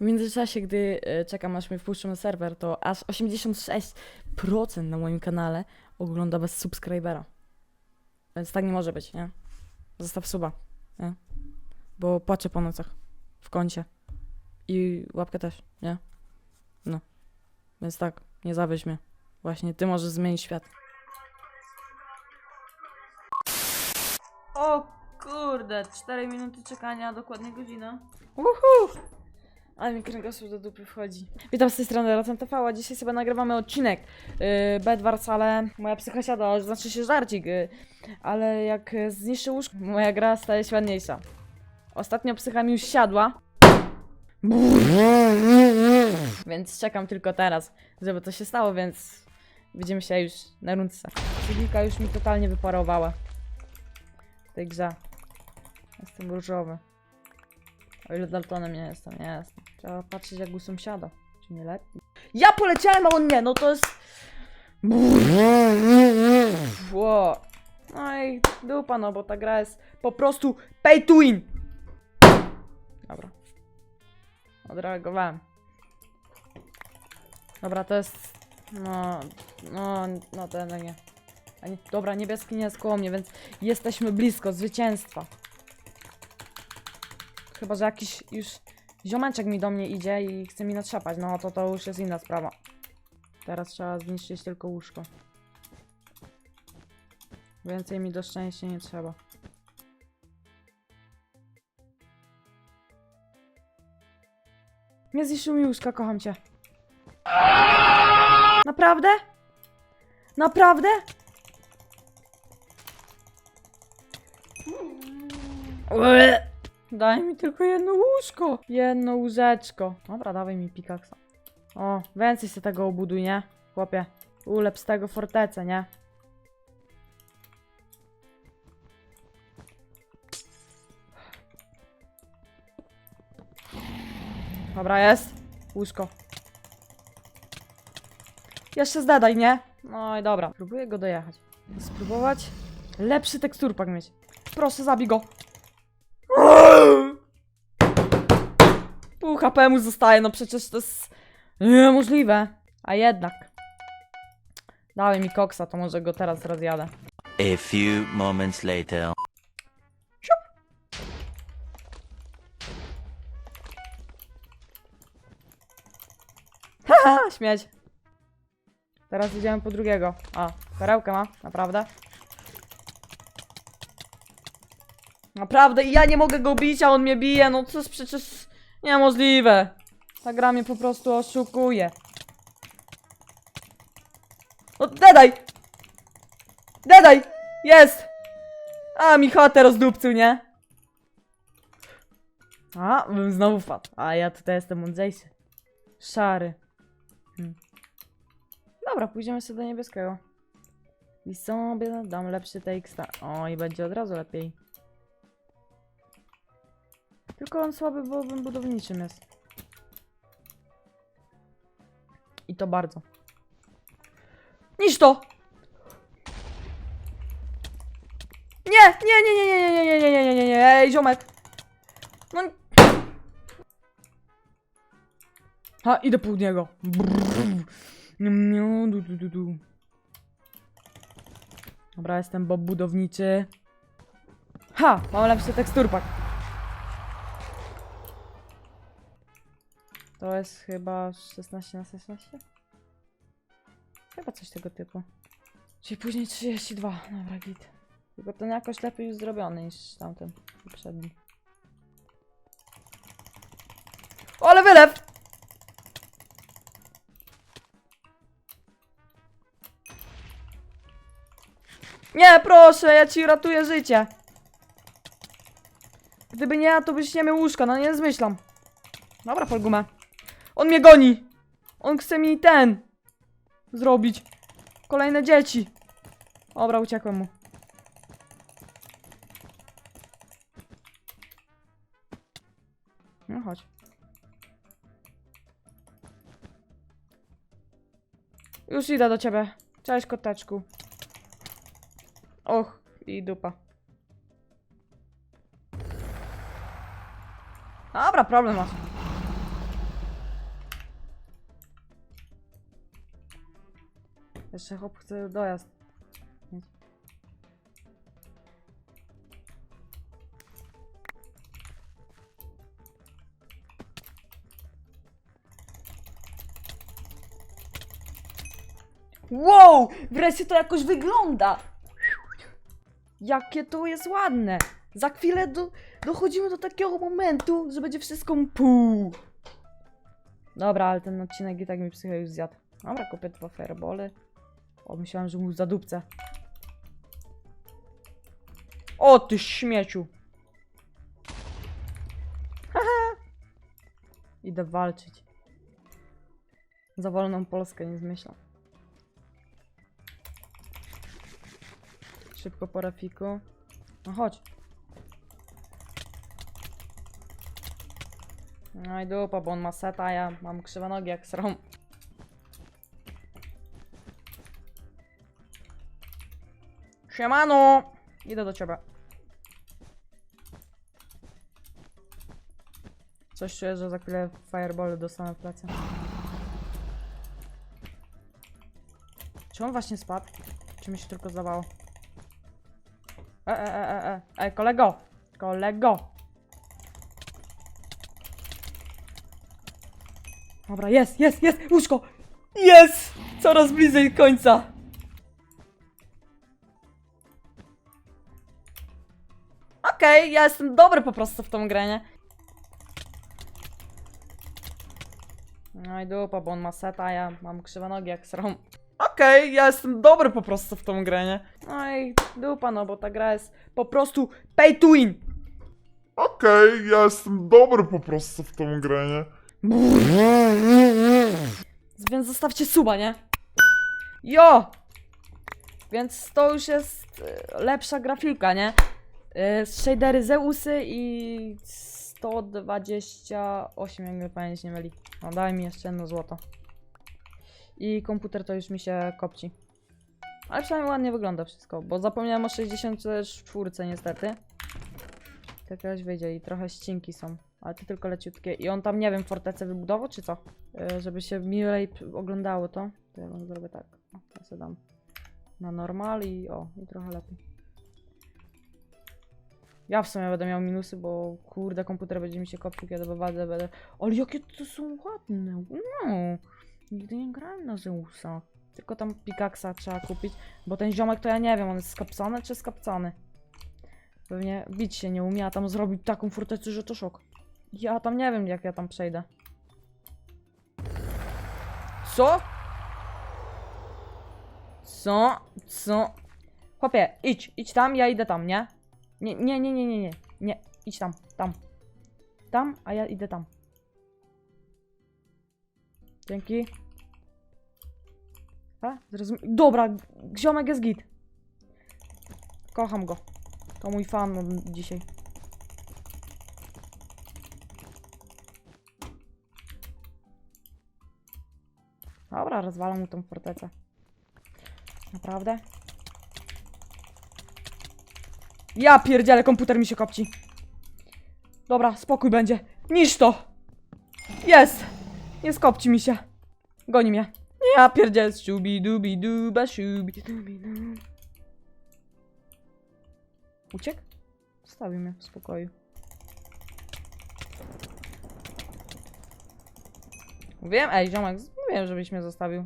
W międzyczasie, gdy e, czekam aż mnie wpuszczą na serwer, to aż 86% na moim kanale ogląda bez subskrybera. Więc tak nie może być, nie? Zostaw suba, nie? Bo płaczę po nocach w kącie. I łapkę też, nie? No. Więc tak, nie zawieź mnie. Właśnie ty możesz zmienić świat. O kurde, 4 minuty czekania, dokładnie godzina. Uhu! Ale mi kręgosłup do dupy wchodzi. Witam z tej strony Racem TV, a dzisiaj sobie nagrywamy odcinek. Yy, Bedwars, ale moja psychosiada, znaczy się żarcik. Yy, ale jak zniszczy łóżko, moja gra staje się ładniejsza. Ostatnio psycha mi już siadła. Więc czekam tylko teraz, żeby to się stało, więc widzimy się już na rundce. Psychika już mi totalnie wyparowała. W tej grze. Jestem różowy. O ile Daltonem nie jestem, nie jestem. Trzeba patrzeć jak u sąsiada. Czy nie lepiej? Ja poleciałem, a on nie, no to jest... Ło. No i dupa, no bo ta gra jest po prostu pay to win. Dobra. Odreagowałem. Dobra, to jest... No... No, no ten nie. Nie. Dobra, niebieski nie jest koło mnie, więc jesteśmy blisko zwycięstwa. Chyba, że jakiś już ziomeczek mi do mnie idzie i chce mi natrzepać, no to to już jest inna sprawa. Teraz trzeba zniszczyć tylko łóżko. Więcej mi do szczęścia nie trzeba. Nie zniszczył mi łóżka, kocham cię. Naprawdę? Naprawdę? Ue. Daj mi tylko jedno łóżko. Jedno łóżeczko. Dobra, dawaj mi pikaksa. O, więcej się tego obuduj, nie? Chłopie, ulep z tego fortecę, nie? Dobra, jest. Łóżko. Jeszcze zdadaj, nie? No i dobra. Próbuję go dojechać. Spróbować lepszy teksturpak mieć. Proszę, zabij go. Pół HP mu zostaje, no przecież to jest niemożliwe. A jednak. Dałeś mi koksa, to może go teraz rozjadę. A few moments later. Haha, śmieć. Teraz idziemy po drugiego. A, perełkę ma, naprawdę. Naprawdę, i ja nie mogę go bić, a on mnie bije, no to jest przecież niemożliwe. Ta gra mnie po prostu oszukuje. No, dedaj! Dedaj! Jest! A, mi chatę rozdupcył, nie? A, bym znowu wpadł. A ja tutaj jestem mądrzejszy. Szary. Hmm. Dobra, pójdziemy sobie do niebieskiego. I sobie dam lepszy TX. O, i będzie od razu lepiej. Tylko on słaby, bo budowniczym jest. I to bardzo. Niż to! Nie! Nie, nie, nie, nie, nie, nie, nie, nie, nie, nie, nie, ej, ziomek! No... Idę po niego. Du. Dobra, jestem Bob budowniczy. Ha! Mam lepszy teksturpak. To jest chyba 16 na 16? Chyba coś tego typu. Czyli później 32. Dobra, git. Tylko ten jakoś lepiej już zrobiony niż tamten poprzedni. O, ale wylew! Nie, proszę, ja ci ratuję życie. Gdyby nie ja, to byś nie miał łóżka, no nie zmyślam. Dobra, Polgumę. On mnie goni. On chce mi ten zrobić. Kolejne dzieci. Dobra, uciekłem mu. No chodź. Już idę do ciebie. Cześć, koteczku. Och, i dupa. Dobra, problem masz. Jeszcze hop chce dojazd. Wow! Wreszcie to jakoś wygląda! Jakie to jest ładne! Za chwilę do, dochodzimy do takiego momentu, że będzie wszystko pół. Dobra, ale ten odcinek i tak mi psychę już zjadł. Dobra, kupię dwa firebole. O, myślałem, że mu zadupcę. O, ty śmieciu! Idę walczyć. Za wolną Polskę nie zmyślam. Szybko po rafiku. No chodź. No i dupa, bo on ma seta, a ja mam krzywe nogi jak srom. Siemano! Idę do ciebie. Coś czuję, że za chwilę fireball dostanę w plecy. Czy on właśnie spadł? Czy mi się tylko zdawało? E, e, e, e, e, e, kolego! Kolego! Dobra, jest, jest, jest! Łóżko! Jest! Coraz bliżej końca! Okej, ja jestem dobry po prostu w tą grę, nie? No i dupa, bo on ma seta, a ja mam krzywe nogi jak srom. Okej, ja jestem dobry po prostu w tą grę, nie? No i dupa, no bo ta gra jest po prostu pay to win! Okej, ja jestem dobry po prostu w tą grę, nie? Więc zostawcie suba, nie? Jo! Więc to już jest e, lepsza grafika, nie? E, Shadery Zeusy i 128, jak pamięć nie myli. No daj mi jeszcze jedno złoto. I komputer to już mi się kopci. Ale przynajmniej ładnie wygląda wszystko, bo zapomniałem o 64 niestety. To jakaś wyjdzie i trochę ścinki są. Ale to tylko leciutkie. I on tam, nie wiem, fortecę wybudował, czy co? E, żeby się milej oglądało to. To ja wam zrobię tak. O, ja sobie dam na normal i o, i trochę lepiej. Ja w sumie będę miał minusy, bo kurde, komputer będzie mi się kopcił, kiedy będę, będę... Ale jakie to są ładne! No! Nigdy nie grałem na Zeusa. Tylko tam Pickaxa trzeba kupić, bo ten ziomek to ja nie wiem, on jest skapcony czy skapcony? Pewnie bić się nie umie, a tam zrobić taką fortecę, że to szok. Ja tam nie wiem, jak ja tam przejdę. Co? Co? Co? Chłopie, idź, idź tam, ja idę tam, nie? Nie, nie, nie, nie, nie, nie, nie, idź tam, tam. Tam, a ja idę tam. Dzięki. A, zrozum... Dobra, ziomek jest git. Kocham go. To mój fan dzisiaj. Dobra, rozwalam mu tą fortecę. Naprawdę? Ja pierdzielę, komputer mi się kopci. Dobra, spokój będzie. Niż to! Jest! Nie skopci mi się. Goni mnie. Ja pierdzielę, szubi dubi duba, szubi dubi du. Uciekł? Zostawił mnie w spokoju. Wiem, ej, ziomek, mówiłem, żebyś mnie zostawił.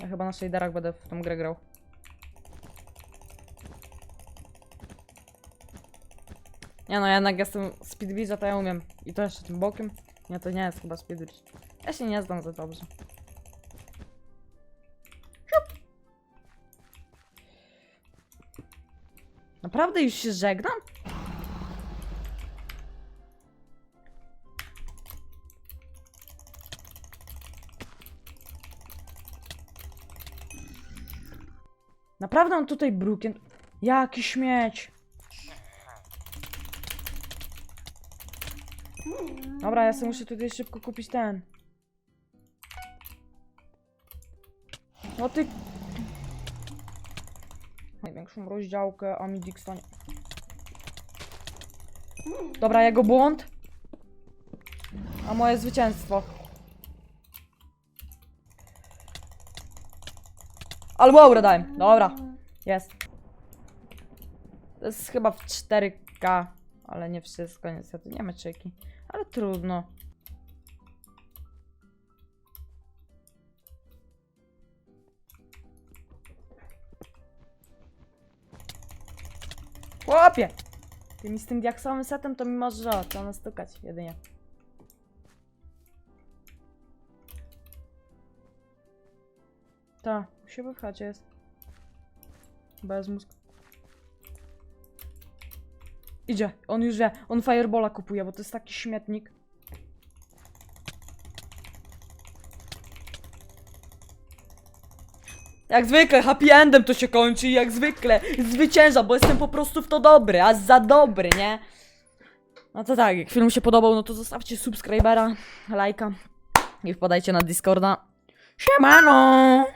Ja chyba na shaderach będę w tą grę grał. Nie no, jednak jestem speedbridge'a, to ja umiem. I to jeszcze tym bokiem. Nie, to nie jest chyba speedbridge. Ja się nie znam za dobrze. Naprawdę już się żegnam? Naprawdę on tutaj brukiem. Jaki śmieć. Dobra, ja sobie muszę tutaj szybko kupić ten. No ty... Największą rozdziałkę, a mi Dixon... Dobra, jego błąd. A moje zwycięstwo. Albo aurę dałem. Dobra. Jest. To jest chyba w 4K, ale nie wszystko niestety. Nie meczyki. Ale trudno. Chłopie! Ty mi z tym diaksowym setem to mi może to nastukać jedynie. Ta, u siebie w chacie jest. Bez mózg. Idzie, on już wie, on Firebola kupuje, bo to jest taki śmietnik. Jak zwykle, happy endem to się kończy, jak zwykle zwycięża, bo jestem po prostu w to dobry, a za dobry, nie? No to tak, jak film się podobał, no to zostawcie subskrybera, lajka i wpadajcie na Discorda. Siemano!